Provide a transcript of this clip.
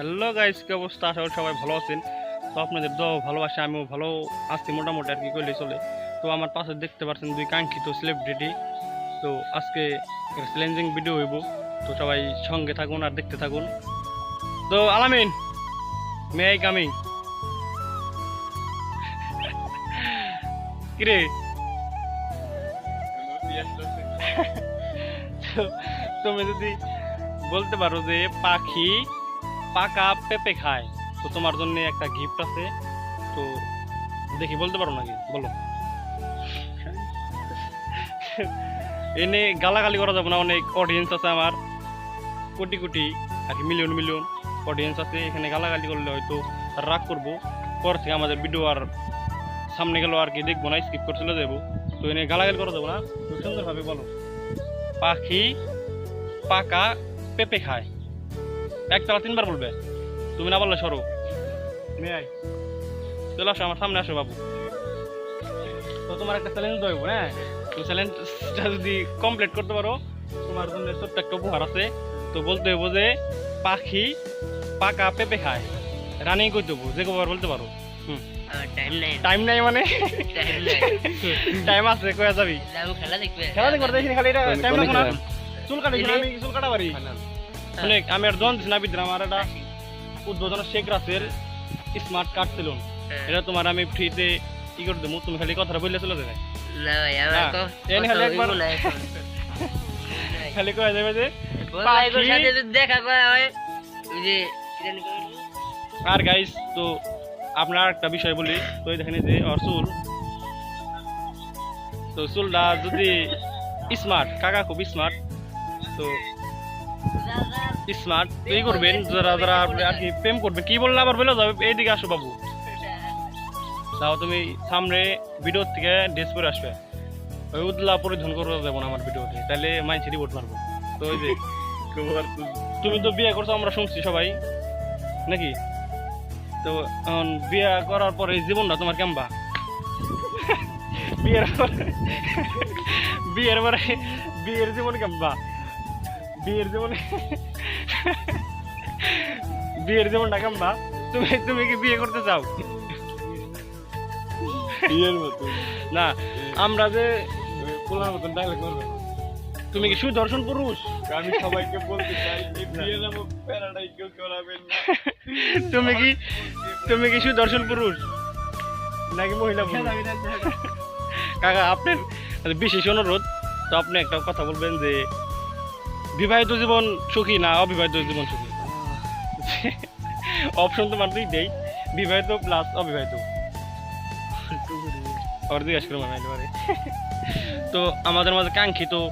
Hello guys কি অবস্থা? আশা করি সবাই ভালো আছেন। তো আপনাদের তো ভালোবাসে, আমিও ভালো আছি মোটামুটি আর কি করলে চলে। তো আমার পাশে দেখতে পাচ্ছেন দুই কাঙ্ক্ষিত সেলিব্রিটি তো আজকে চ্যালেঞ্জিং ভিডিও হইব। তো সবাই সঙ্গে থাকুন আর দেখতে থাকুন। তো আলামিন মে আই কামিং কিরে? তুমি যদি বলতে পারো যে পাখি পাকা পেঁপে খায়। তো তোমার জন্য একটা গিফট আছে। তো দেখি, বলতে পারো নাকি? বলো। এনে গালাগালি করা যাবে না, অনেক অডিয়েন্স আছে আমার। কোটি কোটি, আর কি মিলিয়ন মিলিয়ন অডিয়েন্স আছে। এখানে গালাগালি করলে হয়তো রাগ করব। পর থেকে আমাদের ভিডিও আর সামনে গেল আর কি দেখব না স্কিপ করে চলে যাব। তো এনে গালাগালি করা যাব না। সুন্দরভাবে বলো। পাখি পাকা পেঁপে খায়। একতলা তিনবার বলবে। তুমি না বললে সরো। আয়। চলে আসো আমার সামনে আসো বাবু। তো তোমার একটা চ্যালেঞ্জ দেবো হ্যাঁ? তো চ্যালেঞ্জটা যদি কমপ্লিট করতে পারো তোমার জন্য ছোট্ট একটা উপহার আছে। তো বলতে হইব যে পাখি পাকা পেঁপে খায়। রানিং করতে হব যে কবার বলতে পারো। টাইম নাই। টাইম নাই মানে? টাইম আছে কয়া যাবি? খেলা দেখবে। খেলা দেখতে দেখি খালি এটা টাইম লাগবো না। চুল কাটি আমি চুল কাটা পারি অনেক আমি আর জন না বিদ্রা আমার একটা উদ্বোধন Sheikh Russel smart card salon এটা তোমার আমি ফ্রিতে ই করে দেবো। তুমি খালি কথাটা বললে চলে যাবে। হ্যাঁ, খালি কয়ে যাবে যে দেখা করা হয়? আর গাইস তো আপনার একটা বিষয় বলি। তো দেখেন যে চুল। তো চুলটা যদি স্মার্ট কাকা খুব স্মার্ট তো স্মার্ট এই করবেন, যারা যারা আপনি প্রেম করবেন কি বললে আবার বলে যাবে এইদিকে আসো বাবু। তাও তুমি সামনে ভিডিও থেকে ড্রেস পরে আসবে। ওই উদলা পরিধান করে যাব না আমার ভিডিওতে তাহলে মাইন্ড রিপোর্ট মারবো। তো ওই যে, তুমি তো বিয়ে করছ, আমরা শুনছি সবাই। নাকি? তো এখন বিয়ে করার পরে জীবনটা তোমার কেমবা বিয়ের পরে বিয়ের পরে বিয়ের জীবন কেমবা বিয়ের জীবনে বিয়ের জীবনটা কেমবা? তুমি তুমি কি বিয়ে করতে চাও? বিয়ের মতো। না আমরা যে পোলার মতন ডায়লগ করবে। তুমি কি সুদর্শন পুরুষ? আমি সবাইকে বলতে চাই যে বিয়ে নামক প্যারাডাই কেউ করাবেন না। তুমি কি তুমি কি সুদর্শন পুরুষ? নাকি মহিলা পুরুষ? কাকা আপনার বিশেষ অনুরোধ তো আপনি একটা কথা বলবেন যে বিবাহিত জীবন সুখী না অবিবাহিত জীবন সুখী? অপশন তো মানুষই দেই। বিবাহিত প্লাস অবিবাহিত। জিজ্ঞাসা করে পারে। তো আমাদের মাঝে কাঙ্ক্ষিত